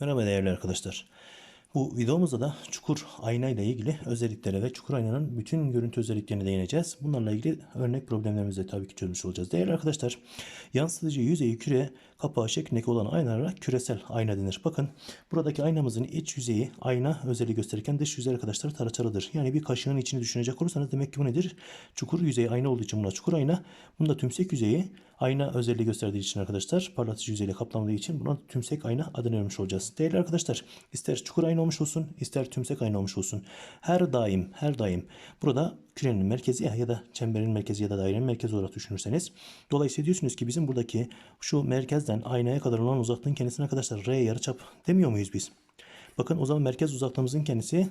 Merhaba değerli arkadaşlar. Bu videomuzda da çukur ayna ile ilgili özelliklere ve çukur aynanın bütün görüntü özelliklerine değineceğiz. Bunlarla ilgili örnek problemlerimizi de tabii ki çözmüş olacağız. Değerli arkadaşlar, yansıtıcı yüzeyi küre kapağı şeklindeki olan aynalara küresel ayna denir. Bakın buradaki aynamızın iç yüzeyi ayna özelliği gösterirken dış yüzey arkadaşlar taraçalıdır. Yani bir kaşığın içini düşünecek olursanız demek ki bu nedir? Çukur yüzeyi ayna olduğu için buna çukur ayna. Bunda tümsek yüzeyi ayna özelliği gösterdiği için arkadaşlar parlatıcı yüzeyle kaplandığı için buna tümsek ayna adını vermiş olacağız. Değerli arkadaşlar ister çukur ayna olmuş olsun ister tümsek ayna olmuş olsun her daim her daim burada kürenin merkezi ya da çemberin merkezi ya da dairenin merkezi olarak düşünürseniz dolayısıyla diyorsunuz ki bizim buradaki şu merkezden aynaya kadar olan uzaklığın kendisine arkadaşlar R yarıçap demiyor muyuz biz? Bakın o zaman merkez uzaklığımızın kendisi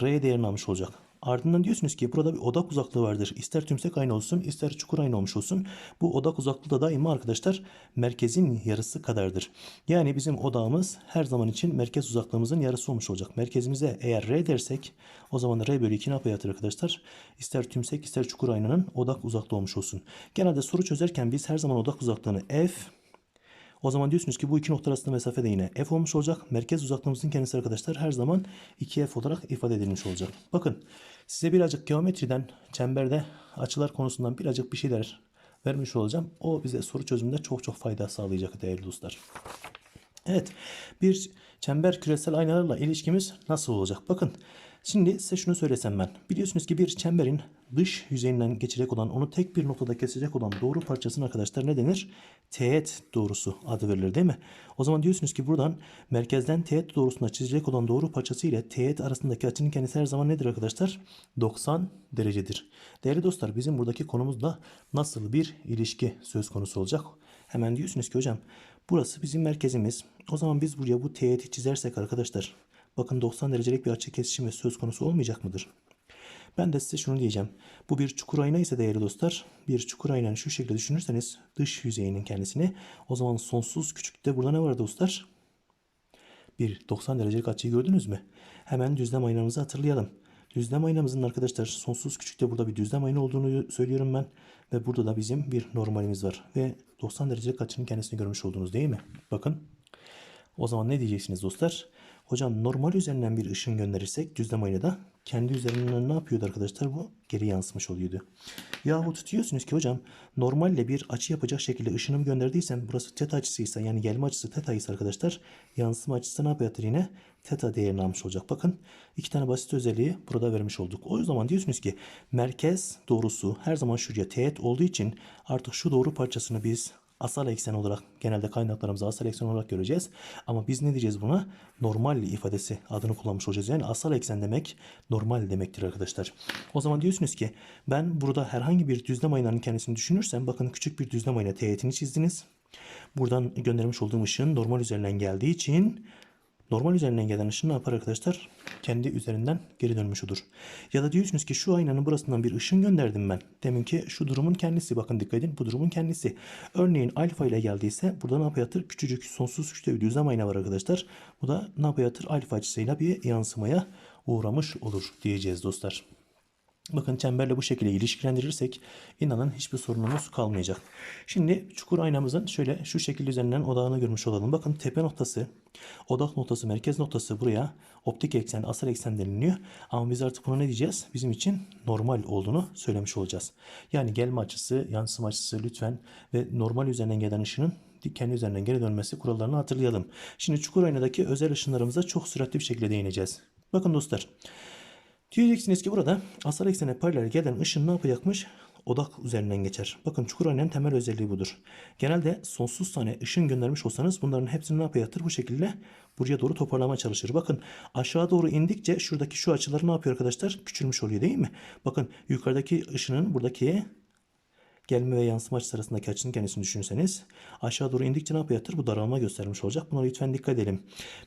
R değerini almış olacak. Ardından diyorsunuz ki burada bir odak uzaklığı vardır. İster tümsek ayna olsun ister çukur ayna olmuş olsun. Bu odak uzaklığı da daima arkadaşlar merkezin yarısı kadardır. Yani bizim odağımız her zaman için merkez uzaklığımızın yarısı olmuş olacak. Merkezimize eğer R dersek o zaman R bölü 2 ne yapıyor arkadaşlar? İster tümsek ister çukur aynanın odak uzaklığı olmuş olsun. Genelde soru çözerken biz her zaman odak uzaklığını F o zaman diyorsunuz ki bu iki nokta arasında mesafe de yine f olmuş olacak. Merkez uzaklığımızın kendisi arkadaşlar her zaman 2f olarak ifade edilmiş olacak. Bakın size birazcık geometriden, çemberde açılar konusundan birazcık bir şeyler vermiş olacağım. O bize soru çözümünde çok çok fayda sağlayacak değerli dostlar. Evet bir çember küresel aynalarla ilişkimiz nasıl olacak? Bakın şimdi size şunu söylesem ben. Biliyorsunuz ki bir çemberin dış yüzeyinden geçecek olan onu tek bir noktada kesecek olan doğru parçasına arkadaşlar ne denir? Teğet doğrusu adı verilir değil mi? O zaman diyorsunuz ki buradan merkezden teğet doğrusuna çizecek olan doğru parçası ile teğet arasındaki açının kendisi her zaman nedir arkadaşlar? 90 derecedir. Değerli dostlar bizim buradaki konumuzda nasıl bir ilişki söz konusu olacak? Hemen diyorsunuz ki hocam burası bizim merkezimiz. O zaman biz buraya bu teğeti çizersek arkadaşlar bakın 90 derecelik bir açı kesişimi söz konusu olmayacak mıdır? Ben de size şunu diyeceğim. Bu bir çukur ayna ise değerli dostlar, bir çukur aynanı şu şekilde düşünürseniz dış yüzeyinin kendisini o zaman sonsuz küçüklükte burada ne var dostlar? Bir 90 derecelik açıyı gördünüz mü? Hemen düzlem aynamızı hatırlayalım. Düzlem aynamızın arkadaşlar sonsuz küçükte burada bir düzlem ayna olduğunu söylüyorum ben. Ve burada da bizim bir normalimiz var. Ve 90 derecelik açının kendisini görmüş oldunuz değil mi? Bakın. O zaman ne diyeceksiniz dostlar? Hocam normal üzerinden bir ışın gönderirsek düzlem aynada kendi üzerinden ne yapıyordu arkadaşlar? Bu geri yansımış oluyordu. Yahut diyorsunuz ki hocam normalle bir açı yapacak şekilde ışınımı gönderdiysem burası teta açısıysa yani gelme açısı teta ise arkadaşlar yansıma açısı ne yapacaktır yine? Teta değerini almış olacak. Bakın iki tane basit özelliği burada vermiş olduk. O zaman diyorsunuz ki merkez doğrusu her zaman şuraya teğet olduğu için artık şu doğru parçasını biz asal eksen olarak genelde kaynaklarımızı asal eksen olarak göreceğiz. Ama biz ne diyeceğiz buna? Normal ifadesi adını kullanmış olacağız. Yani asal eksen demek normal demektir arkadaşlar. O zaman diyorsunuz ki ben burada herhangi bir düzlem aynanın kendisini düşünürsem bakın küçük bir düzlem ayna teğetini çizdiniz. Buradan göndermiş olduğum ışığın normal üzerinden geldiği için Normal üzerinden gelen ışın ne yapar arkadaşlar? Kendi üzerinden geri dönmüş olur. Ya da diyorsunuz ki şu aynanın burasından bir ışın gönderdim ben. Demin ki şu durumun kendisi. Bakın dikkat edin bu durumun kendisi. Örneğin alfa ile geldiyse burada ne yapıyatır? Küçücük sonsuz küçükte bir düzlem ayna var arkadaşlar. Bu da ne yapıyatır? Alfa açısıyla bir yansımaya uğramış olur diyeceğiz dostlar. Bakın çemberle bu şekilde ilişkilendirirsek inanın hiçbir sorunumuz kalmayacak. Şimdi çukur aynamızın şöyle şu şekil üzerinden odağını görmüş olalım. Bakın tepe noktası, odak noktası, merkez noktası buraya optik eksen, asal eksen deniliyor. Ama biz artık buna ne diyeceğiz? Bizim için normal olduğunu söylemiş olacağız. Yani gelme açısı, yansıma açısı lütfen ve normal üzerinden gelen ışının kendi üzerinden geri dönmesi kurallarını hatırlayalım. Şimdi çukur aynadaki özel ışınlarımıza çok süratli bir şekilde değineceğiz. Bakın dostlar. Diyeceksiniz ki burada asal eksene paralel gelen ışın ne yapacakmış? Odak üzerinden geçer. Bakın çukur aynanın temel özelliği budur. Genelde sonsuz tane ışın göndermiş olsanız bunların hepsini ne yapacaktır? Bu şekilde buraya doğru toparlama çalışır. Bakın aşağı doğru indikçe şuradaki şu açıları ne yapıyor arkadaşlar? Küçülmüş oluyor değil mi? Bakın yukarıdaki ışının buradaki gelme ve yansıma açısı arasındaki açının kendisini düşünürseniz aşağı doğru indikçe ne yapacaktır? Bu daralma göstermiş olacak. Buna lütfen dikkat edelim.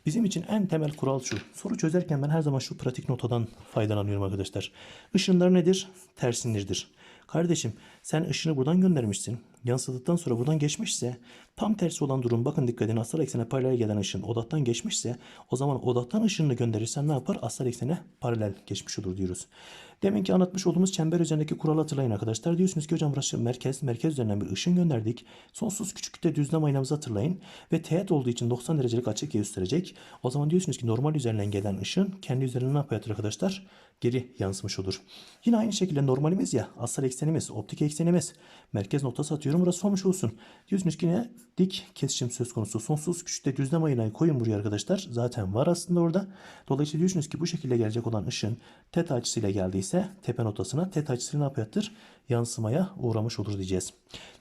Bizim için en temel kural şu. Soru çözerken ben her zaman şu pratik notadan faydalanıyorum arkadaşlar. Işınlar nedir? Tersinirdir. Kardeşim sen ışını buradan göndermişsin. yansıdıktan sonra buradan geçmişse tam tersi olan durum bakın dikkat edin asal eksene paralel gelen ışın odaktan geçmişse o zaman odaktan ışınını gönderirsen ne yapar? Asal eksene paralel geçmiş olur diyoruz. Demin ki anlatmış olduğumuz çember üzerindeki kuralı hatırlayın arkadaşlar. Diyorsunuz ki hocam burası merkez, merkez üzerinden bir ışın gönderdik. Sonsuz küçüklükte düzlem aynamızı hatırlayın. Ve teğet olduğu için 90 derecelik açı gösterecek. O zaman diyorsunuz ki normal üzerinden gelen ışın kendi üzerine ne yapıyor arkadaşlar? Geri yansımış olur. Yine aynı şekilde normalimiz ya asal eksenimiz, optik eksenimiz. Merkez noktası atıyorum burası olmuş olsun. Diyorsunuz ki ne? Dik kesişim söz konusu. Sonsuz küçükte düzlem aynayı koyun buraya arkadaşlar. Zaten var aslında orada. Dolayısıyla diyorsunuz ki bu şekilde gelecek olan ışın teta açısıyla geldiyse tepe noktasına teta açısıyla ne yapacaktır? Yansımaya uğramış olur diyeceğiz.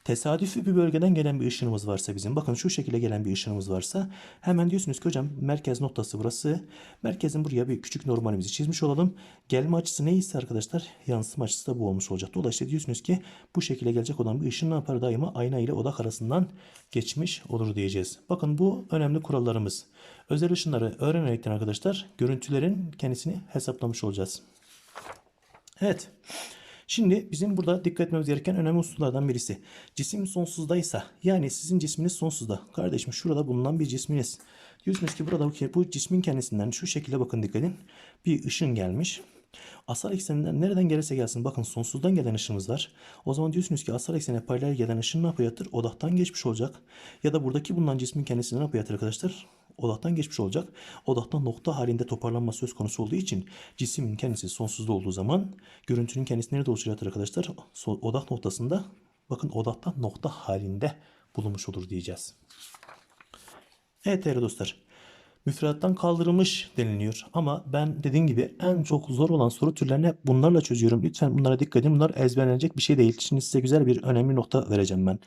Tesadüfi bir bölgeden gelen bir ışınımız varsa bizim bakın şu şekilde gelen bir ışınımız varsa hemen diyorsunuz ki hocam merkez noktası burası. Merkezin buraya bir küçük normalimizi çizmiş olalım. Gelme açısı neyse arkadaşlar yansıma açısı da bu olmuş olacak. Dolayısıyla diyorsunuz ki bu şekilde gelecek olan bir ışın ne yapar daima ayna ile odak arasından geçmiş olur diyeceğiz. Bakın bu önemli kurallarımız. Özel ışınları öğrenerekten arkadaşlar görüntülerin kendisini hesaplamış olacağız. Evet. Şimdi bizim burada dikkat etmemiz gereken önemli unsurlardan birisi. Cisim sonsuzdaysa yani sizin cisminiz sonsuzda. Kardeşim şurada bulunan bir cisminiz. Diyorsunuz ki burada bu cismin kendisinden şu şekilde bakın dikkat edin. Bir ışın gelmiş. Asal ekseninden nereden gelirse gelsin bakın sonsuzdan gelen ışınımız var. O zaman diyorsunuz ki asal eksene paralel gelen ışın ne yapacaktır? Odaktan geçmiş olacak. Ya da buradaki bulunan cismin kendisine ne yapacaktır arkadaşlar? Odaktan geçmiş olacak. Odaktan nokta halinde toparlanma söz konusu olduğu için cismin kendisi sonsuzda olduğu zaman görüntünün kendisi nerede oluşacaktır arkadaşlar? Odak noktasında bakın odaktan nokta halinde bulunmuş olur diyeceğiz. Evet değerli dostlar. Müfredattan kaldırılmış deniliyor. Ama ben dediğim gibi en çok zor olan soru türlerini hep bunlarla çözüyorum. Lütfen bunlara dikkat edin. Bunlar ezberlenecek bir şey değil. Şimdi size güzel bir önemli nokta vereceğim ben.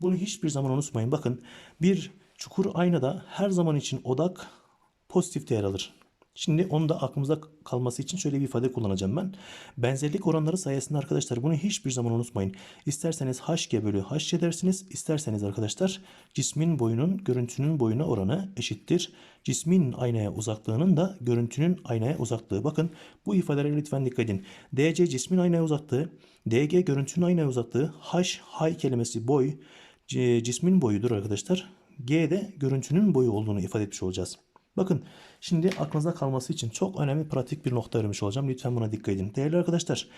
Bunu hiçbir zaman unutmayın. Bakın bir çukur aynada her zaman için odak pozitif değer alır. Şimdi onu da aklımızda kalması için şöyle bir ifade kullanacağım ben. Benzerlik oranları sayesinde arkadaşlar bunu hiçbir zaman unutmayın. İsterseniz hg bölü hc dersiniz. isterseniz arkadaşlar cismin boyunun görüntünün boyuna oranı eşittir. Cismin aynaya uzaklığının da görüntünün aynaya uzaklığı. Bakın bu ifadelere lütfen dikkat edin. DC cismin aynaya uzaklığı, DG görüntünün aynaya uzaklığı, H, H kelimesi boy, cismin boyudur arkadaşlar. G de görüntünün boyu olduğunu ifade etmiş olacağız. Bakın şimdi aklınızda kalması için çok önemli pratik bir nokta vermiş olacağım. Lütfen buna dikkat edin. Değerli arkadaşlar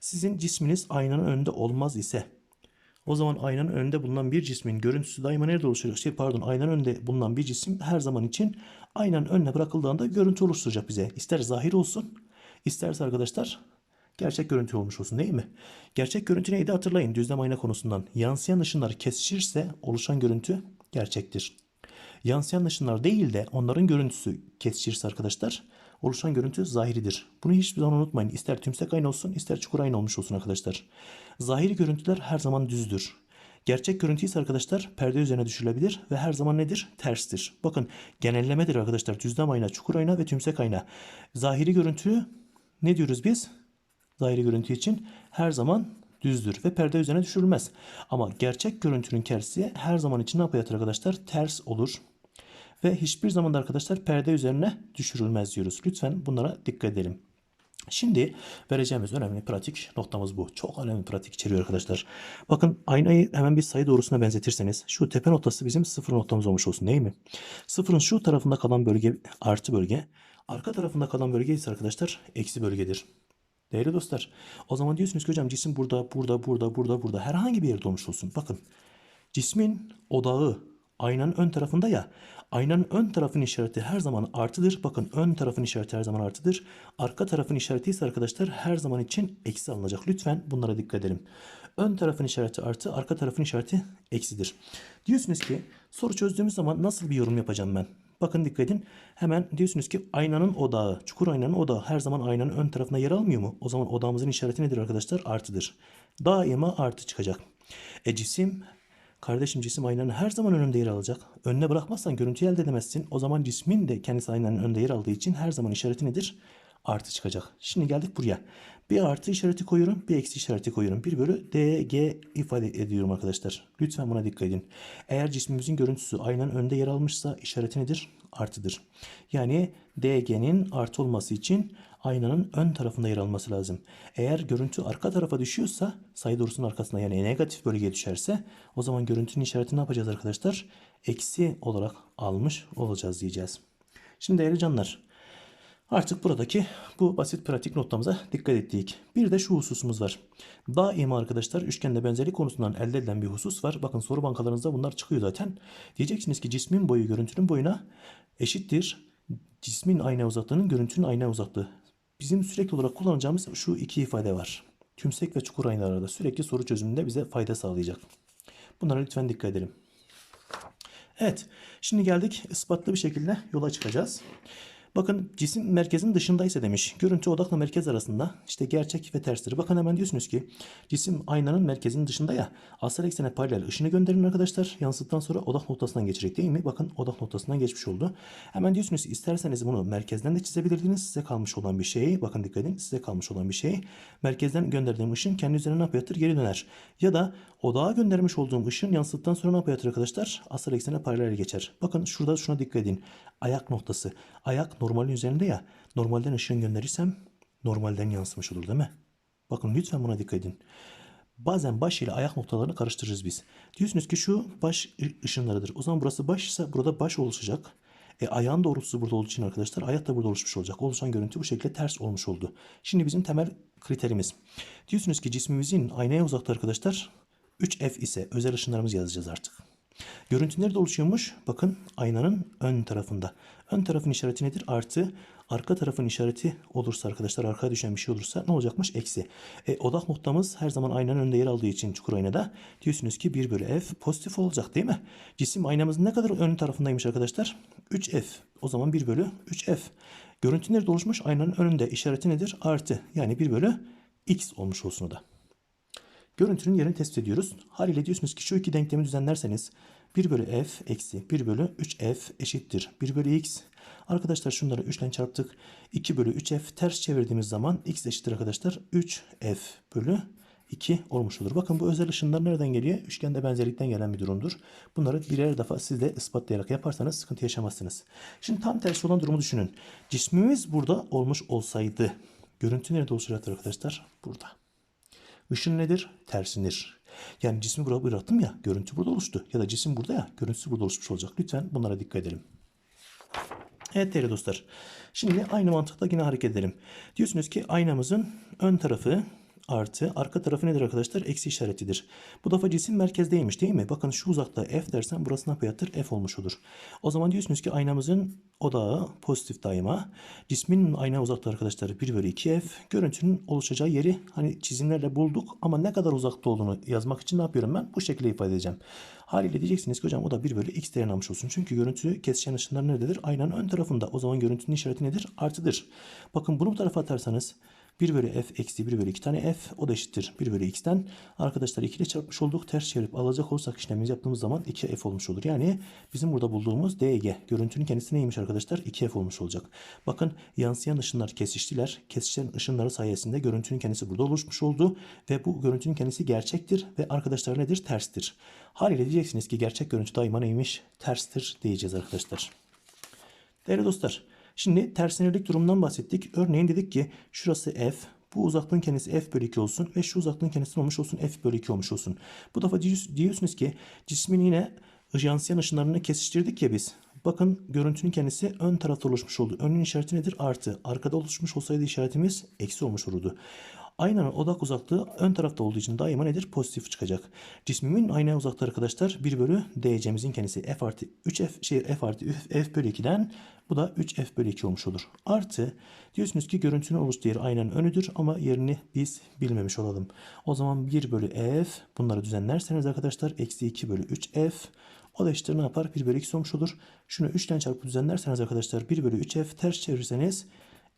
sizin cisminiz aynanın önünde olmaz ise o zaman aynanın önünde bulunan bir cismin görüntüsü daima nerede oluşacak? Şey pardon aynanın önünde bulunan bir cisim her zaman için aynanın önüne bırakıldığında görüntü oluşturacak bize. İster zahir olsun isterse arkadaşlar gerçek görüntü olmuş olsun değil mi? Gerçek görüntü neydi hatırlayın düzlem ayna konusundan. Yansıyan ışınlar kesişirse oluşan görüntü gerçektir. Yansıyan ışınlar değil de onların görüntüsü kesişirse arkadaşlar oluşan görüntü zahiridir. Bunu hiçbir zaman unutmayın. İster tümsek ayna olsun ister çukur ayna olmuş olsun arkadaşlar. Zahiri görüntüler her zaman düzdür. Gerçek görüntü ise arkadaşlar perde üzerine düşürülebilir ve her zaman nedir? Terstir. Bakın genellemedir arkadaşlar. Düzlem ayna, çukur ayna ve tümsek ayna. Zahiri görüntü ne diyoruz biz? Zahiri görüntü için her zaman düzdür ve perde üzerine düşürülmez. Ama gerçek görüntünün kersi her zaman için ne yapıyor arkadaşlar? Ters olur. Ve hiçbir zaman da arkadaşlar perde üzerine düşürülmez diyoruz. Lütfen bunlara dikkat edelim. Şimdi vereceğimiz önemli pratik noktamız bu. Çok önemli pratik içeriyor arkadaşlar. Bakın aynayı hemen bir sayı doğrusuna benzetirseniz şu tepe noktası bizim sıfır noktamız olmuş olsun değil mi? Sıfırın şu tarafında kalan bölge artı bölge. Arka tarafında kalan bölge ise arkadaşlar eksi bölgedir. Değerli dostlar o zaman diyorsunuz ki hocam cisim burada, burada, burada, burada, burada herhangi bir yerde olmuş olsun. Bakın cismin odağı aynanın ön tarafında ya aynanın ön tarafın işareti her zaman artıdır. Bakın ön tarafın işareti her zaman artıdır. Arka tarafın işareti ise arkadaşlar her zaman için eksi alınacak. Lütfen bunlara dikkat edelim. Ön tarafın işareti artı, arka tarafın işareti eksidir. Diyorsunuz ki soru çözdüğümüz zaman nasıl bir yorum yapacağım ben? Bakın dikkat edin. Hemen diyorsunuz ki aynanın odağı, çukur aynanın odağı her zaman aynanın ön tarafına yer almıyor mu? O zaman odağımızın işareti nedir arkadaşlar? Artıdır. Daima artı çıkacak. E cisim Kardeşim cisim aynanın her zaman önünde yer alacak. Önüne bırakmazsan görüntü elde edemezsin. O zaman cismin de kendisi aynanın önünde yer aldığı için her zaman işareti nedir? Artı çıkacak. Şimdi geldik buraya. Bir artı işareti koyuyorum, bir eksi işareti koyuyorum. 1 bölü dg ifade ediyorum arkadaşlar. Lütfen buna dikkat edin. Eğer cismimizin görüntüsü aynanın önünde yer almışsa işareti nedir? Artıdır. Yani dg'nin artı olması için aynanın ön tarafında yer alması lazım. Eğer görüntü arka tarafa düşüyorsa sayı doğrusunun arkasına yani negatif bölgeye düşerse o zaman görüntünün işaretini ne yapacağız arkadaşlar? Eksi olarak almış olacağız diyeceğiz. Şimdi değerli canlar Artık buradaki bu basit pratik notlarımıza dikkat ettik. Bir de şu hususumuz var. Daima arkadaşlar üçgende benzerlik konusundan elde edilen bir husus var. Bakın soru bankalarınızda bunlar çıkıyor zaten. Diyeceksiniz ki cismin boyu görüntünün boyuna eşittir. Cismin ayna uzaklığının görüntünün ayna uzaklığı. Bizim sürekli olarak kullanacağımız şu iki ifade var. Tümsek ve çukur aynalarda sürekli soru çözümünde bize fayda sağlayacak. Bunlara lütfen dikkat edelim. Evet, şimdi geldik ispatlı bir şekilde yola çıkacağız. Bakın cisim merkezin dışındaysa demiş. Görüntü odakla merkez arasında işte gerçek ve terstir. Bakın hemen diyorsunuz ki cisim aynanın merkezinin dışında ya asal eksene paralel ışını gönderin arkadaşlar. Yansıttan sonra odak noktasından geçecek değil mi? Bakın odak noktasından geçmiş oldu. Hemen diyorsunuz isterseniz bunu merkezden de çizebilirdiniz. Size kalmış olan bir şey. Bakın dikkat edin size kalmış olan bir şey. Merkezden gönderdiğim ışın kendi üzerine ne yapıyordur? Geri döner. Ya da odağa göndermiş olduğum ışın yansıttan sonra ne yapıyordur arkadaşlar? Asal eksene paralel geçer. Bakın şurada şuna dikkat edin. Ayak noktası. Ayak normalin üzerinde ya. Normalden ışığın gönderirsem normalden yansımış olur değil mi? Bakın lütfen buna dikkat edin. Bazen baş ile ayak noktalarını karıştırırız biz. Diyorsunuz ki şu baş ışınlarıdır. O zaman burası baş ise burada baş oluşacak. E, ayağın doğrultusu burada olduğu için arkadaşlar ayak da burada oluşmuş olacak. Oluşan görüntü bu şekilde ters olmuş oldu. Şimdi bizim temel kriterimiz. Diyorsunuz ki cismimizin aynaya uzakta arkadaşlar 3F ise özel ışınlarımızı yazacağız artık. Görüntü nerede oluşuyormuş? Bakın aynanın ön tarafında. Ön tarafın işareti nedir? Artı. Arka tarafın işareti olursa arkadaşlar arkaya düşen bir şey olursa ne olacakmış? Eksi. E, odak noktamız her zaman aynanın önünde yer aldığı için çukur aynada diyorsunuz ki 1 bölü f pozitif olacak değil mi? Cisim aynamızın ne kadar ön tarafındaymış arkadaşlar? 3f. O zaman 1 bölü 3f. Görüntü nerede oluşmuş? Aynanın önünde işareti nedir? Artı. Yani 1 bölü x olmuş olsun o da. Görüntünün yerini tespit ediyoruz. Haliyle diyorsunuz ki şu iki denklemi düzenlerseniz 1 bölü f eksi 1 bölü 3f eşittir 1 bölü x. Arkadaşlar şunları 3 ile çarptık. 2 bölü 3f ters çevirdiğimiz zaman x eşittir arkadaşlar 3f bölü 2 olmuş olur. Bakın bu özel ışınlar nereden geliyor? Üçgende benzerlikten gelen bir durumdur. Bunları birer defa siz de ispatlayarak yaparsanız sıkıntı yaşamazsınız. Şimdi tam tersi olan durumu düşünün. Cismimiz burada olmuş olsaydı görüntü nerede oluşacaktır arkadaşlar? Burada. Işın nedir? Tersinir. Yani cismi buraya bıraktım ya görüntü burada oluştu. Ya da cisim burada ya görüntüsü burada oluşmuş olacak. Lütfen bunlara dikkat edelim. Evet değerli dostlar. Şimdi aynı mantıkla yine hareket edelim. Diyorsunuz ki aynamızın ön tarafı artı arka tarafı nedir arkadaşlar? Eksi işaretidir. Bu defa cisim merkezdeymiş değil mi? Bakın şu uzakta f dersen burası ne yapacaktır? F olmuş olur. O zaman diyorsunuz ki aynamızın odağı pozitif daima. Cismin ayna uzakta arkadaşlar 1 bölü 2 f. Görüntünün oluşacağı yeri hani çizimlerle bulduk ama ne kadar uzakta olduğunu yazmak için ne yapıyorum ben? Bu şekilde ifade edeceğim. Haliyle diyeceksiniz ki hocam o da 1 bölü x değerini almış olsun. Çünkü görüntü kesişen ışınlar nerededir? Aynanın ön tarafında. O zaman görüntünün işareti nedir? Artıdır. Bakın bunu bu tarafa atarsanız 1 bölü f eksi 1 bölü 2 tane f o da eşittir 1 bölü x'ten. Arkadaşlar 2 ile çarpmış olduk. Ters çevirip alacak olursak işlemimizi yaptığımız zaman 2f olmuş olur. Yani bizim burada bulduğumuz dg görüntünün kendisi neymiş arkadaşlar? 2f olmuş olacak. Bakın yansıyan ışınlar kesiştiler. Kesişen ışınları sayesinde görüntünün kendisi burada oluşmuş oldu. Ve bu görüntünün kendisi gerçektir. Ve arkadaşlar nedir? Terstir. Haliyle diyeceksiniz ki gerçek görüntü daima neymiş? Terstir diyeceğiz arkadaşlar. Değerli dostlar. Şimdi tersinirlik durumundan bahsettik. Örneğin dedik ki şurası f, bu uzaklığın kendisi f bölü 2 olsun ve şu uzaklığın kendisi olmuş olsun f bölü 2 olmuş olsun. Bu defa diyorsunuz ki cismin yine yansıyan ışınlarını kesiştirdik ya biz. Bakın görüntünün kendisi ön tarafta oluşmuş oldu. Önün işareti nedir? Artı. Arkada oluşmuş olsaydı işaretimiz eksi olmuş olurdu. Aynanın odak uzaklığı ön tarafta olduğu için daima nedir? Pozitif çıkacak. Cismimin aynaya uzaklığı arkadaşlar 1 bölü DC'mizin kendisi f artı 3f şey f artı f bölü 2'den bu da 3f bölü 2 olmuş olur. Artı diyorsunuz ki görüntünün oluştuğu yer aynanın önüdür ama yerini biz bilmemiş olalım. O zaman 1 bölü f bunları düzenlerseniz arkadaşlar eksi 2 bölü 3f o da eşittir ne yapar? 1 bölü x olmuş olur. Şunu 3 ile çarpıp düzenlerseniz arkadaşlar 1 bölü 3f ters çevirirseniz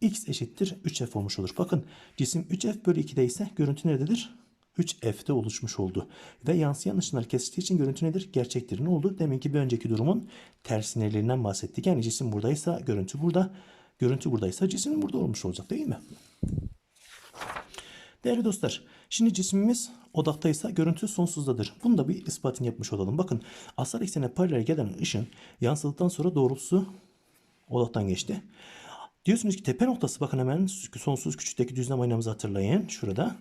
x eşittir 3f olmuş olur. Bakın cisim 3f bölü 2'de ise görüntü nerededir? 3f'de oluşmuş oldu. Ve yansıyan ışınlar kesiştiği için görüntü nedir? Gerçektir. Ne oldu? Demek ki bir önceki durumun tersinelerinden bahsettik. Yani cisim buradaysa görüntü burada. Görüntü buradaysa cisim burada olmuş olacak değil mi? Değerli dostlar, şimdi cismimiz odaktaysa görüntü sonsuzdadır. Bunu da bir ispatını yapmış olalım. Bakın asal eksene paralel gelen ışın yansıdıktan sonra doğrultusu odaktan geçti. Diyorsunuz ki tepe noktası bakın hemen sonsuz küçükteki düzlem aynamızı hatırlayın. Şurada.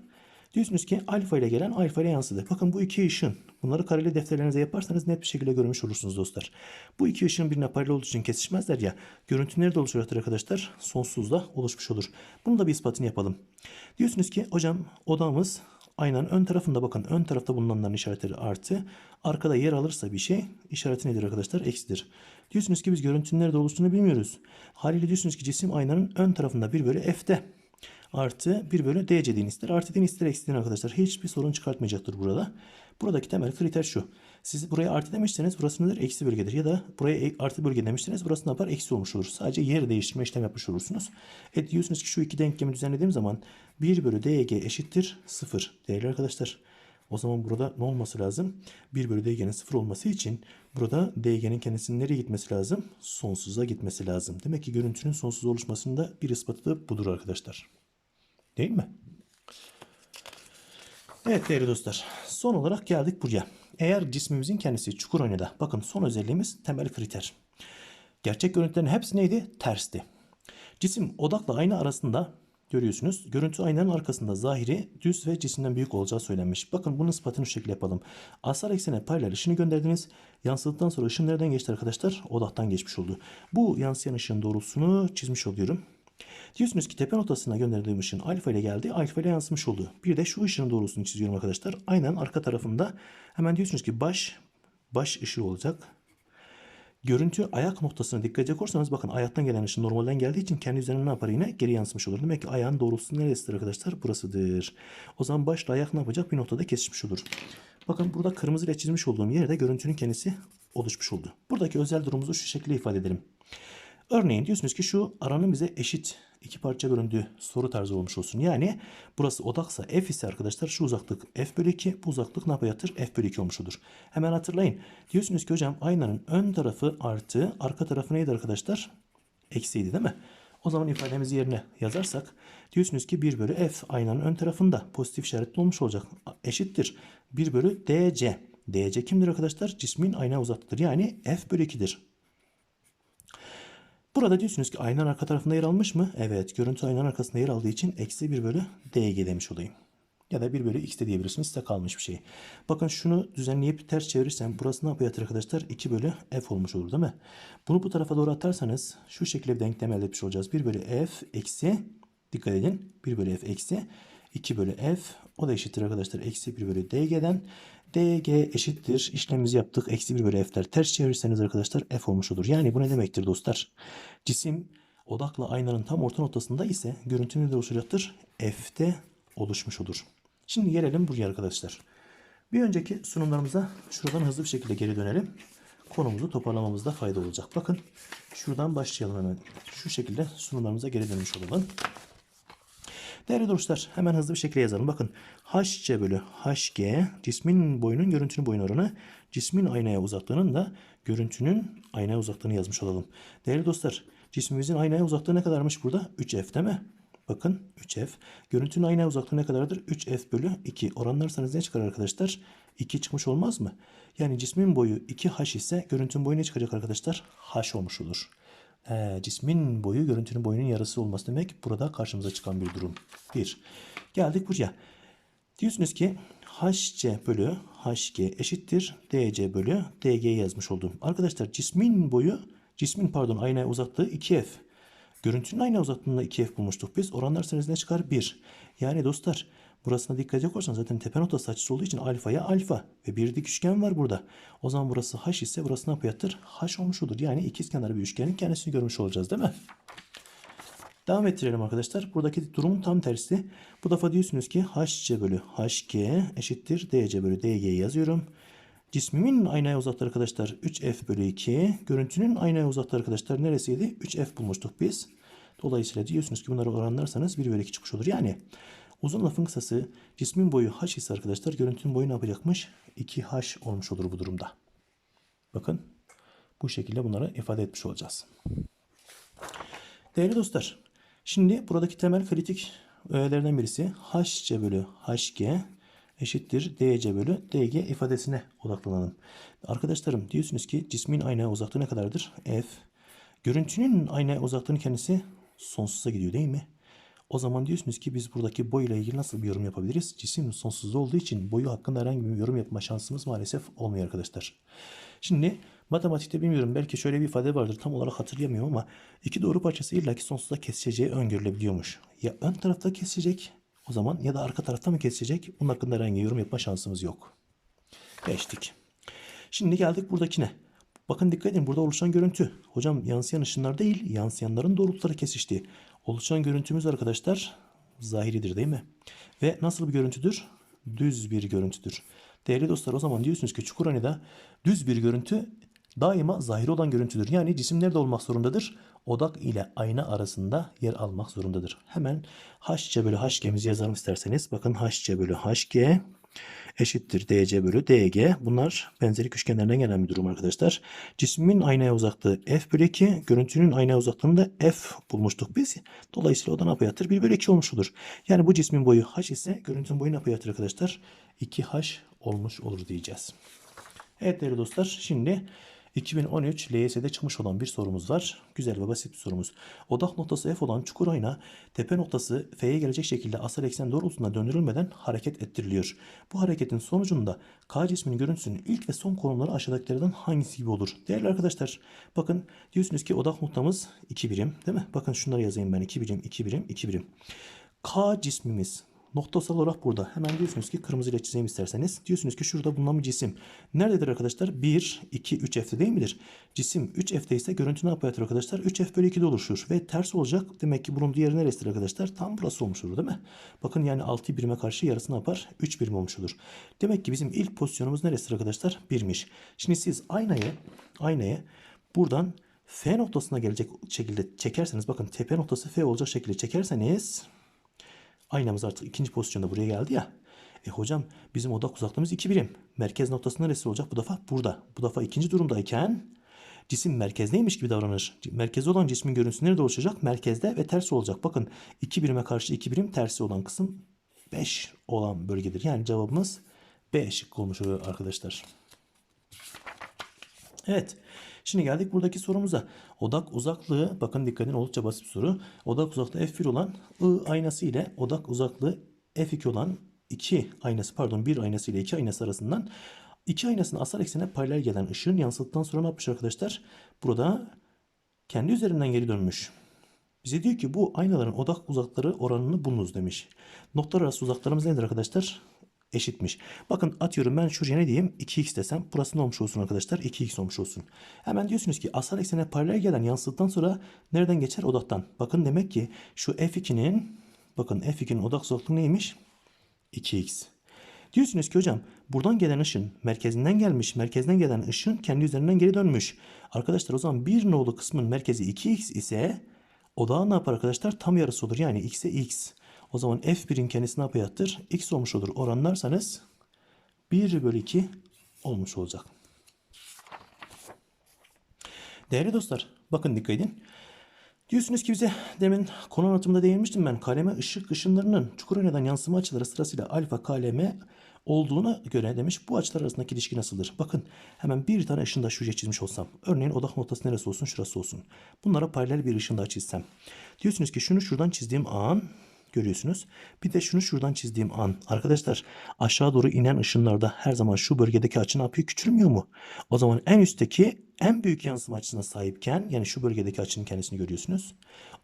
Diyorsunuz ki alfa ile gelen alfa ile yansıdı. Bakın bu iki ışın. Bunları kareli defterlerinize yaparsanız net bir şekilde görmüş olursunuz dostlar. Bu iki ışın birbirine paralel olduğu için kesişmezler ya. Görüntü nerede oluşacaktır arkadaşlar? Sonsuzda oluşmuş olur. Bunu da bir ispatını yapalım. Diyorsunuz ki hocam odamız aynanın ön tarafında bakın. Ön tarafta bulunanların işaretleri artı. Arkada yer alırsa bir şey işareti nedir arkadaşlar? Eksidir. Diyorsunuz ki biz görüntünün nerede oluştuğunu bilmiyoruz. Haliyle diyorsunuz ki cisim aynanın ön tarafında 1 bölü f'te artı 1 bölü DC din. Artı din ister eksi din arkadaşlar. Hiçbir sorun çıkartmayacaktır burada. Buradaki temel kriter şu. Siz buraya artı demişseniz burası nedir? Eksi bölgedir. Ya da buraya e- artı bölge demişseniz burası ne yapar? Eksi olmuş olur. Sadece yer değiştirme işlem yapmış olursunuz. E diyorsunuz ki şu iki denklemi düzenlediğim zaman 1 bölü DG eşittir 0. Değerli arkadaşlar. O zaman burada ne olması lazım? 1 bölü DG'nin 0 olması için burada DG'nin kendisinin nereye gitmesi lazım? Sonsuza gitmesi lazım. Demek ki görüntünün sonsuz oluşmasında bir ispatı da budur arkadaşlar. Değil mi? Evet değerli dostlar. Son olarak geldik buraya. Eğer cismimizin kendisi çukur aynada. Bakın son özelliğimiz temel kriter. Gerçek görüntülerin hepsi neydi? Tersti. Cisim odakla ayna arasında görüyorsunuz. Görüntü aynanın arkasında zahiri düz ve cisimden büyük olacağı söylenmiş. Bakın bunun ispatını şu şekilde yapalım. Asal eksene paralel ışını gönderdiniz. Yansıdıktan sonra ışın nereden geçti arkadaşlar? Odaktan geçmiş oldu. Bu yansıyan ışığın doğrultusunu çizmiş oluyorum. Diyorsunuz ki tepe noktasına gönderdiğim ışın alfa ile geldi. Alfa ile yansımış oldu. Bir de şu ışığın doğrultusunu çiziyorum arkadaşlar. Aynen arka tarafında hemen diyorsunuz ki baş baş ışığı olacak. Görüntü ayak noktasına dikkat edecek bakın ayaktan gelen ışın normalden geldiği için kendi üzerine ne yapar yine geri yansımış olur. Demek ki ayağın doğrultusu neresidir arkadaşlar? Burasıdır. O zaman başla ayak ne yapacak? Bir noktada kesişmiş olur. Bakın burada kırmızı ile çizmiş olduğum yerde görüntünün kendisi oluşmuş oldu. Buradaki özel durumumuzu şu şekilde ifade edelim. Örneğin diyorsunuz ki şu aranın bize eşit iki parça bölündüğü soru tarzı olmuş olsun. Yani burası odaksa f ise arkadaşlar şu uzaklık f bölü 2 bu uzaklık ne yapacaktır? f bölü 2 olmuş olur. Hemen hatırlayın. Diyorsunuz ki hocam aynanın ön tarafı artı arka tarafı neydi arkadaşlar? Eksiydi değil mi? O zaman ifademizi yerine yazarsak diyorsunuz ki 1 bölü f aynanın ön tarafında pozitif işaretli olmuş olacak. Eşittir 1 bölü dc. dc kimdir arkadaşlar? Cismin ayna uzaklıktır. Yani f bölü 2'dir. Burada diyorsunuz ki aynanın arka tarafında yer almış mı? Evet. Görüntü aynanın arkasında yer aldığı için eksi 1 bölü dg demiş olayım. Ya da 1 bölü x de diyebilirsiniz. Size kalmış bir şey. Bakın şunu düzenleyip ters çevirirsem burası ne yapıyor arkadaşlar? 2 bölü f olmuş olur değil mi? Bunu bu tarafa doğru atarsanız şu şekilde bir denklem elde etmiş olacağız. 1 bölü f eksi dikkat edin. 1 bölü f eksi 2 bölü f o da eşittir arkadaşlar. Eksi 1 bölü dg'den dg eşittir. İşlemimizi yaptık. Eksi 1 bölü f'ler ters çevirirseniz arkadaşlar f olmuş olur. Yani bu ne demektir dostlar? Cisim odakla aynanın tam orta noktasında ise görüntü nedir oluşacaktır? F'te oluşmuş olur. Şimdi gelelim buraya arkadaşlar. Bir önceki sunumlarımıza şuradan hızlı bir şekilde geri dönelim. Konumuzu toparlamamızda fayda olacak. Bakın şuradan başlayalım hemen. Şu şekilde sunumlarımıza geri dönmüş olalım. Değerli dostlar hemen hızlı bir şekilde yazalım. Bakın hc bölü hg cismin boyunun görüntünün boyun oranı cismin aynaya uzaklığının da görüntünün aynaya uzaklığını yazmış olalım. Değerli dostlar cismimizin aynaya uzaklığı ne kadarmış burada? 3f değil mi? Bakın 3f. Görüntünün aynaya uzaklığı ne kadardır? 3f bölü 2. Oranlarsanız ne çıkar arkadaşlar? 2 çıkmış olmaz mı? Yani cismin boyu 2h ise görüntünün boyu ne çıkacak arkadaşlar? h olmuş olur e, cismin boyu görüntünün boyunun yarısı olması demek burada karşımıza çıkan bir durum. Bir. Geldik buraya. Diyorsunuz ki hc bölü hg eşittir dc bölü dg yazmış oldum. Arkadaşlar cismin boyu cismin pardon aynaya uzaklığı 2f. Görüntünün aynaya uzaklığında 2f bulmuştuk biz. Oranlarsanız ne çıkar? 1. Yani dostlar Burasına dikkat edecek olursanız zaten tepe noktası açısı olduğu için alfaya alfa ve bir dik üçgen var burada. O zaman burası h ise burası ne yapacaktır? h olmuş olur. Yani ikizkenarlı bir üçgenin kendisini görmüş olacağız değil mi? Devam ettirelim arkadaşlar. Buradaki durum tam tersi. Bu defa diyorsunuz ki hc bölü hg eşittir dc bölü dg yazıyorum. Cismimin aynaya uzaklığı arkadaşlar 3f bölü 2. Görüntünün aynaya uzaklığı arkadaşlar neresiydi? 3f bulmuştuk biz. Dolayısıyla diyorsunuz ki bunları oranlarsanız 1 bölü 2 çıkmış olur. Yani Uzun lafın kısası cismin boyu h ise arkadaşlar görüntünün boyu ne yapacakmış? 2h olmuş olur bu durumda. Bakın bu şekilde bunları ifade etmiş olacağız. Değerli dostlar şimdi buradaki temel kritik öğelerden birisi hc bölü hg eşittir dc bölü dg ifadesine odaklanalım. Arkadaşlarım diyorsunuz ki cismin ayna uzaklığı ne kadardır? f. Görüntünün ayna uzaklığının kendisi sonsuza gidiyor değil mi? O zaman diyorsunuz ki biz buradaki boyla ilgili nasıl bir yorum yapabiliriz? Cisim sonsuz olduğu için boyu hakkında herhangi bir yorum yapma şansımız maalesef olmuyor arkadaşlar. Şimdi matematikte bilmiyorum belki şöyle bir ifade vardır tam olarak hatırlayamıyorum ama iki doğru parçası illaki sonsuza kesişeceği öngörülebiliyormuş. Ya ön tarafta kesecek o zaman ya da arka tarafta mı kesecek? Bunun hakkında herhangi bir yorum yapma şansımız yok. Geçtik. Şimdi geldik buradakine. Bakın dikkat edin burada oluşan görüntü. Hocam yansıyan ışınlar değil yansıyanların doğrultuları kesişti. Oluşan görüntümüz arkadaşlar zahiridir değil mi? Ve nasıl bir görüntüdür? Düz bir görüntüdür. Değerli dostlar o zaman diyorsunuz ki Çukurhane'de düz bir görüntü daima zahiri olan görüntüdür. Yani cisim nerede olmak zorundadır? Odak ile ayna arasında yer almak zorundadır. Hemen HC bölü HG'mizi yazalım isterseniz. Bakın HC bölü HG eşittir DC bölü DG. Bunlar benzerik üçgenlerden gelen bir durum arkadaşlar. Cismin aynaya uzaklığı F bölü 2. Görüntünün aynaya uzaklığını da F bulmuştuk biz. Dolayısıyla o da ne yapacaktır? 1 bölü 2 olmuş olur. Yani bu cismin boyu H ise görüntünün boyu ne yapacaktır arkadaşlar? 2H olmuş olur diyeceğiz. Evet değerli dostlar şimdi 2013 LYS'de çıkmış olan bir sorumuz var. Güzel ve basit bir sorumuz. Odak noktası F olan çukur ayna tepe noktası F'ye gelecek şekilde asal eksen doğrultusunda döndürülmeden hareket ettiriliyor. Bu hareketin sonucunda K cisminin görüntüsünün ilk ve son konumları aşağıdakilerden hangisi gibi olur? Değerli arkadaşlar bakın diyorsunuz ki odak noktamız 2 birim değil mi? Bakın şunları yazayım ben 2 birim 2 birim 2 birim. K cismimiz Noktasal olarak burada. Hemen diyorsunuz ki kırmızı ile çizeyim isterseniz. Diyorsunuz ki şurada bulunan bir cisim. Nerededir arkadaşlar? 1, 2, 3 F'de değil midir? Cisim 3 F'de ise görüntü ne yapıyor arkadaşlar? 3 F bölü 2'de oluşur. Ve ters olacak. Demek ki bunun diğeri neresidir arkadaşlar? Tam burası olmuş olur değil mi? Bakın yani 6 birime karşı yarısı ne yapar? 3 birim olmuş olur. Demek ki bizim ilk pozisyonumuz neresidir arkadaşlar? 1'miş. Şimdi siz aynayı, aynayı buradan F noktasına gelecek şekilde çekerseniz bakın tepe noktası F olacak şekilde çekerseniz Aynamız artık ikinci pozisyonda buraya geldi ya. E hocam bizim odak uzaklığımız 2 birim. Merkez noktası neresi olacak bu defa? Burada. Bu defa ikinci durumdayken cisim merkezdeymiş gibi davranır. Merkezde olan cismin görüntüsü nerede oluşacak? Merkezde ve tersi olacak. Bakın 2 birime karşı 2 birim tersi olan kısım 5 olan bölgedir. Yani cevabımız B şıkkı olmuş oluyor arkadaşlar. Evet. Şimdi geldik buradaki sorumuza. Odak uzaklığı bakın dikkat edin oldukça basit bir soru. Odak uzaklığı F1 olan I aynası ile odak uzaklığı F2 olan 2 aynası pardon 1 aynası ile 2 aynası arasından iki aynasının asal eksene paralel gelen ışığın yansıttıktan sonra ne yapmış arkadaşlar? Burada kendi üzerinden geri dönmüş. Bize diyor ki bu aynaların odak uzakları oranını bulunuz demiş. Noktalar arası uzaklarımız nedir arkadaşlar? Eşitmiş. Bakın atıyorum ben şuraya ne diyeyim? 2x desem burası ne olmuş olsun arkadaşlar? 2x olmuş olsun. Hemen diyorsunuz ki asal eksene paralel gelen yansıttıktan sonra nereden geçer? Odaktan. Bakın demek ki şu f2'nin bakın f2'nin odak uzaklığı neymiş? 2x. Diyorsunuz ki hocam buradan gelen ışın merkezinden gelmiş. Merkezden gelen ışın kendi üzerinden geri dönmüş. Arkadaşlar o zaman bir nolu kısmın merkezi 2x ise odağı ne yapar arkadaşlar? Tam yarısı olur. Yani x'e x. O zaman f1'in kendisi ne yapacaktır? x olmuş olur. Oranlarsanız 1 bölü 2 olmuş olacak. Değerli dostlar bakın dikkat edin. Diyorsunuz ki bize demin konu anlatımında değinmiştim ben. Kaleme ışık ışınlarının çukurhaneden yansıma açıları sırasıyla alfa kaleme olduğuna göre demiş bu açılar arasındaki ilişki nasıldır? Bakın hemen bir tane ışın da şuraya çizmiş olsam. Örneğin odak noktası neresi olsun? Şurası olsun. Bunlara paralel bir ışın daha çizsem. Diyorsunuz ki şunu şuradan çizdiğim an görüyorsunuz. Bir de şunu şuradan çizdiğim an. Arkadaşlar aşağı doğru inen ışınlarda her zaman şu bölgedeki açı ne yapıyor? Küçülmüyor mu? O zaman en üstteki en büyük yansıma açısına sahipken yani şu bölgedeki açının kendisini görüyorsunuz.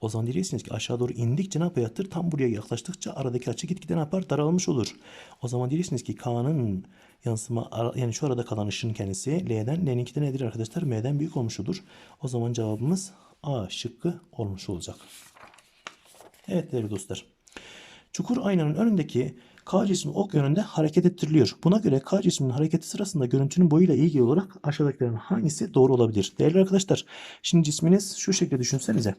O zaman diyeceksiniz ki aşağı doğru indikçe ne yapacaktır? Tam buraya yaklaştıkça aradaki açı gitgide ne yapar? Daralmış olur. O zaman diyeceksiniz ki K'nın yansıma yani şu arada kalan ışının kendisi L'den L'ninki de nedir arkadaşlar? M'den büyük olmuş olur. O zaman cevabımız A şıkkı olmuş olacak. Evet değerli dostlar. Çukur aynanın önündeki K cismi ok yönünde hareket ettiriliyor. Buna göre K cisminin hareketi sırasında görüntünün boyuyla ilgili olarak aşağıdakilerin hangisi doğru olabilir? Değerli arkadaşlar şimdi cisminiz şu şekilde düşünsenize.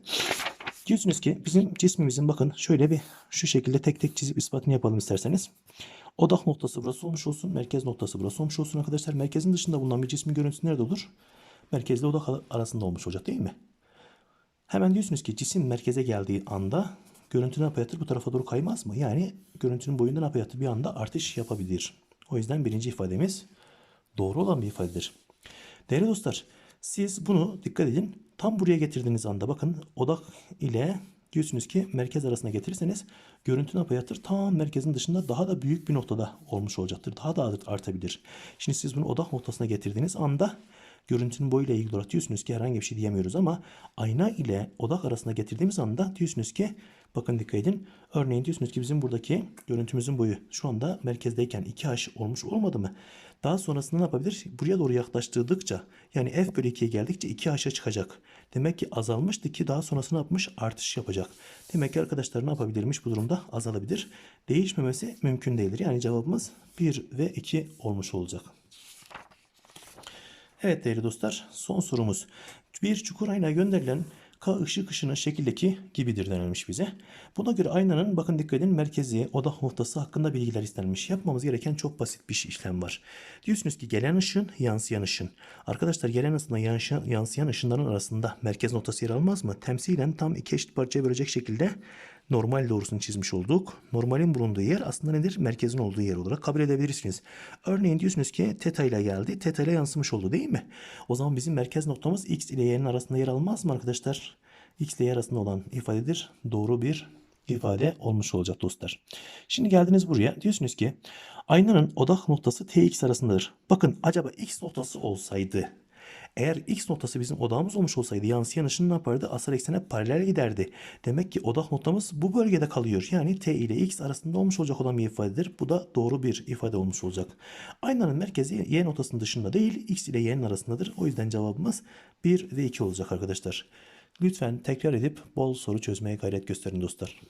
Diyorsunuz ki bizim cismimizin bakın şöyle bir şu şekilde tek tek çizip ispatını yapalım isterseniz. Odak noktası burası olmuş olsun. Merkez noktası burası olmuş olsun arkadaşlar. Merkezin dışında bulunan bir cismin görüntüsü nerede olur? Merkezle odak arasında olmuş olacak değil mi? Hemen diyorsunuz ki cisim merkeze geldiği anda görüntü ne yapacaktır? Bu tarafa doğru kaymaz mı? Yani görüntünün boyunda ne yapacaktır? Bir anda artış yapabilir. O yüzden birinci ifademiz doğru olan bir ifadedir. Değerli dostlar siz bunu dikkat edin. Tam buraya getirdiğiniz anda bakın odak ile diyorsunuz ki merkez arasına getirirseniz görüntü ne yapacaktır? Tam merkezin dışında daha da büyük bir noktada olmuş olacaktır. Daha da artabilir. Şimdi siz bunu odak noktasına getirdiğiniz anda görüntünün boyuyla ilgili olarak diyorsunuz ki herhangi bir şey diyemiyoruz ama ayna ile odak arasına getirdiğimiz anda diyorsunuz ki bakın dikkat edin. Örneğin diyorsunuz ki bizim buradaki görüntümüzün boyu şu anda merkezdeyken 2H olmuş olmadı mı? Daha sonrasında ne yapabilir? Buraya doğru yaklaştırdıkça yani f bölü 2'ye geldikçe 2h'a çıkacak. Demek ki azalmıştı ki daha sonrasında yapmış? Artış yapacak. Demek ki arkadaşlar ne yapabilirmiş bu durumda? Azalabilir. Değişmemesi mümkün değildir. Yani cevabımız 1 ve 2 olmuş olacak. Evet değerli dostlar son sorumuz. Bir çukur ayna gönderilen K ışık ışını şekildeki gibidir denilmiş bize. Buna göre aynanın bakın dikkat edin merkezi odak noktası hakkında bilgiler istenmiş. Yapmamız gereken çok basit bir işlem var. Diyorsunuz ki gelen ışın yansıyan ışın. Arkadaşlar gelen ışınla yansıyan ışınların arasında merkez noktası yer almaz mı? Temsilen tam iki eşit parçaya bölecek şekilde normal doğrusunu çizmiş olduk. Normalin bulunduğu yer aslında nedir? Merkezin olduğu yer olarak kabul edebilirsiniz. Örneğin diyorsunuz ki teta ile geldi. Teta ile yansımış oldu değil mi? O zaman bizim merkez noktamız x ile y'nin arasında yer almaz mı arkadaşlar? x ile y arasında olan ifadedir. Doğru bir ifade olmuş olacak dostlar. Şimdi geldiniz buraya. Diyorsunuz ki aynanın odak noktası tx arasındadır. Bakın acaba x noktası olsaydı eğer x noktası bizim odağımız olmuş olsaydı yansıyan ışın ne yapardı? Asal eksene paralel giderdi. Demek ki odak noktamız bu bölgede kalıyor. Yani t ile x arasında olmuş olacak olan bir ifadedir. Bu da doğru bir ifade olmuş olacak. Aynanın merkezi y noktasının dışında değil x ile y'nin arasındadır. O yüzden cevabımız 1 ve 2 olacak arkadaşlar. Lütfen tekrar edip bol soru çözmeye gayret gösterin dostlar.